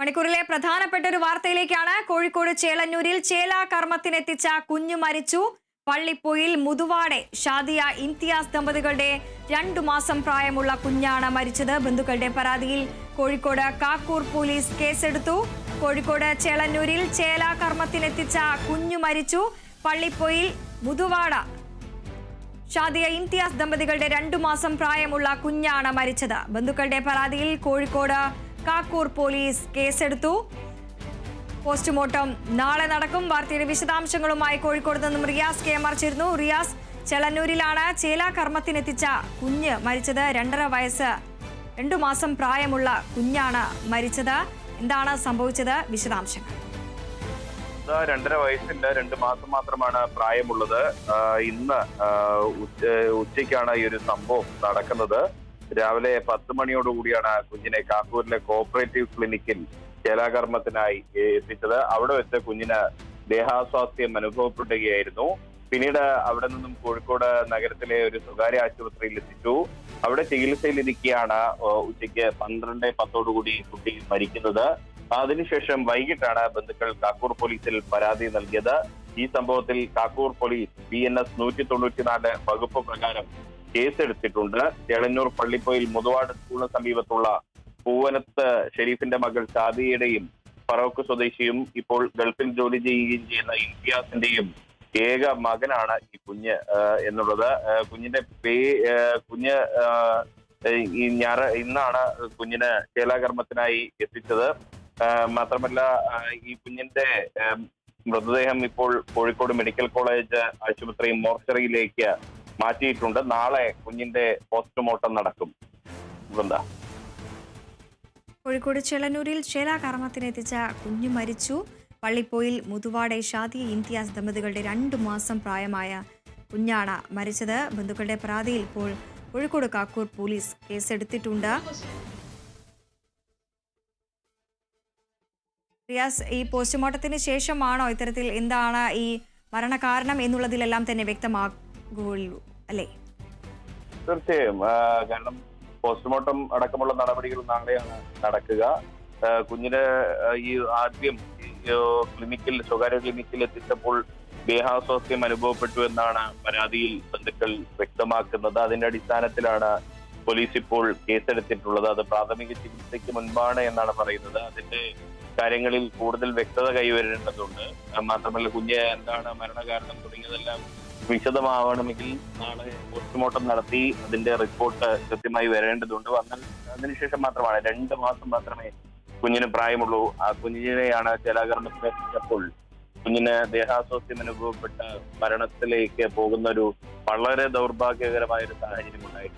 മണിക്കൂറിലെ പ്രധാനപ്പെട്ട ഒരു വാർത്തയിലേക്കാണ് കോഴിക്കോട് ചേളന്നൂരിൽ ചേല കർമ്മത്തിനെത്തിച്ച കുഞ്ഞു മരിച്ചു. പള്ളിപ്പൊയിൽ മുതുവാടെ ഷാദിയ ഇംതിയാസ് ദമ്പതികളുടെ രണ്ടു മാസം പ്രായമുള്ള കുഞ്ഞാണ് മരിച്ചത്. ബന്ധുക്കളുടെ പരാതിയിൽ കോഴിക്കോട് കാക്കൂർ പോലീസ് കേസെടുത്തു. കോഴിക്കോട് ചേളന്നൂരിൽ ചേല കർമ്മത്തിനെത്തിച്ച കുഞ്ഞു മരിച്ചു. പള്ളിപ്പൊയിൽ മുതുവാട ഷാദിയ ഇംതിയാസ് ദമ്പതികളുടെ രണ്ടു മാസം പ്രായമുള്ള കുഞ്ഞാണ് മരിച്ചത്. ബന്ധുക്കളുടെ പരാതിയിൽ കോഴിക്കോട് കാക്കൂർ പോലീസ് കേസെടുത്തു. പോസ്റ്റ്മോർട്ടം നാളെ നടക്കും. വാർത്തയുടെ വിശദാംശങ്ങളുമായി കോഴിക്കോട് നിന്നും റിയാസ് കെ എം റിയാസ് ചെളന്നൂരിലാണ് ചേല കർമ്മത്തിനെത്തിച്ച കുഞ്ഞ് മരിച്ചത്. രണ്ടര വയസ്സ് രണ്ടു മാസം പ്രായമുള്ള കുഞ്ഞാണ് മരിച്ചത്. എന്താണ് സംഭവിച്ചത്? വിശദാംശങ്ങൾ. രണ്ടര വയസ്സില്ല രണ്ട് മാസം മാത്രമാണ് പ്രായമുള്ളത്. ഇന്ന് ഉച്ചയ്ക്കാണ് ഈ ഒരു സംഭവം നടക്കുന്നത്. രാവിലെ പത്ത് മണിയോടുകൂടിയാണ് കുഞ്ഞിനെ കാക്കൂരിലെ കോപ്പറേറ്റീവ് ക്ലിനിക്കിൽ ജലാകർമ്മത്തിനായി എത്തിച്ചത്. അവിടെ വെച്ച് കുഞ്ഞിന് ദേഹാസ്വാസ്ഥ്യം അനുഭവപ്പെടുകയായിരുന്നു. പിന്നീട് അവിടെ നിന്നും കോഴിക്കോട് നഗരത്തിലെ ഒരു സ്വകാര്യ ആശുപത്രിയിൽ എത്തിച്ചു. അവിടെ ചികിത്സയിലിരിക്കെയാണ് ഉച്ചയ്ക്ക് പന്ത്രണ്ട് പത്തോടുകൂടി കുട്ടി മരിക്കുന്നത്. അതിനുശേഷം വൈകിട്ടാണ് ബന്ധുക്കൾ കാക്കൂർ പോലീസിൽ പരാതി നൽകിയത്. ഈ സംഭവത്തിൽ Kakkur police B N S നൂറ്റി തൊണ്ണൂറ്റിനാല് വകുപ്പ് പ്രകാരം കേസെടുത്തിട്ടുണ്ട്. ചേളന്നൂർ പള്ളിപ്പൊയിൽ മുതുവാട് സ്കൂളിന് സമീപത്തുള്ള പൂവനത്ത് ഷെരീഫിന്റെ മകൾ ഷാദിയുടെയും ഫറോക്ക് സ്വദേശിയും ഇപ്പോൾ ഗൾഫിൽ ജോലി ചെയ്യുകയും ചെയ്യുന്ന ഇംതിയാസിന്റെയും ഏക മകനാണ് ഈ കുഞ്ഞ് എന്നുള്ളത്. കുഞ്ഞിന്റെ പേ കുഞ്ഞ് ഈ ഞായറ ഇന്നാണ് കുഞ്ഞിന് ചേലാകർമ്മത്തിനായി എത്തിച്ചത്. മാത്രമല്ല ഈ കുഞ്ഞിന്റെ മൃതദേഹം ഇപ്പോൾ കോഴിക്കോട് മെഡിക്കൽ കോളേജ് ആശുപത്രി മോർച്ചറിയിലേക്ക് മാറ്റിയിട്ടുണ്ട്. നാളെ കുഞ്ഞിന്റെ പോസ്റ്റ്മോർട്ടം നടക്കും. വൃന്ദ കോഴിക്കോട് ചെളനൂരിൽ ചേലാകർമ്മത്തിനെത്തിച്ച കുഞ്ഞു മരിച്ചു. പള്ളിപ്പോയിൽ മുതുവാടെ ഷാദി ഇംതിയാസ് ദമ്പതികളുടെ രണ്ടു മാസം പ്രായമായ കുഞ്ഞാണ് മരിച്ചത്. ബന്ധുക്കളുടെ പരാതിയിൽ ഇപ്പോൾ കോഴിക്കോട് കാക്കൂർ പോലീസ് കേസെടുത്തിട്ടുണ്ട്. റിയാസ് ഈ പോസ്റ്റ്മോർട്ടത്തിന് ശേഷമാണോ ഇത്തരത്തിൽ എന്താണ് ഈ മരണകാരണം എന്നുള്ളതിലെല്ലാം തന്നെ വ്യക്തമാകുള്ളൂ അല്ലേ? തീർച്ചയായും. കാരണം പോസ്റ്റ്മോർട്ടം അടക്കമുള്ള നടപടികൾ നാളെയാണ് നടക്കുക. കുഞ്ഞിന് ഈ ആദ്യം ക്ലിനിക്കിൽ സ്വകാര്യ ക്ലിനിക്കിൽ എത്തിച്ചപ്പോൾ ദേഹാസ്വാസ്ഥ്യം അനുഭവപ്പെട്ടു എന്നാണ് പരാതിയിൽ ബന്ധുക്കൾ വ്യക്തമാക്കുന്നത്. അതിന്റെ അടിസ്ഥാനത്തിലാണ് പോലീസ് ഇപ്പോൾ കേസെടുത്തിട്ടുള്ളത്. അത് പ്രാഥമിക ചികിത്സയ്ക്ക് മുൻപാണ് എന്നാണ് പറയുന്നത്. അതിന്റെ കാര്യങ്ങളിൽ കൂടുതൽ വ്യക്തത കൈവരേണ്ടതുണ്ട്. മാത്രമല്ല കുഞ്ഞ് എന്താണ് മരണകാരണം തുടങ്ങിയതെല്ലാം വിശദമാവണമെങ്കിൽ നാളെ പോസ്റ്റ്മോർട്ടം നടത്തി അതിന്റെ റിപ്പോർട്ട് കൃത്യമായി വരേണ്ടതുണ്ട്. വന്നാൽ അതിനുശേഷം മാത്രമാണ് രണ്ട് മാസം മാത്രമേ കുഞ്ഞിന് പ്രായമുള്ളൂ. ആ കുഞ്ഞിനെയാണ് ജലാകരണത്തിന് എത്തിച്ചപ്പോൾ കുഞ്ഞിന് ദേഹാസ്വാസ്ഥ്യം അനുഭവപ്പെട്ട് മരണത്തിലേക്ക് പോകുന്ന ഒരു വളരെ ദൗർഭാഗ്യകരമായ ഒരു സാഹചര്യം ഉണ്ടായിട്ടുണ്ടെന്ന്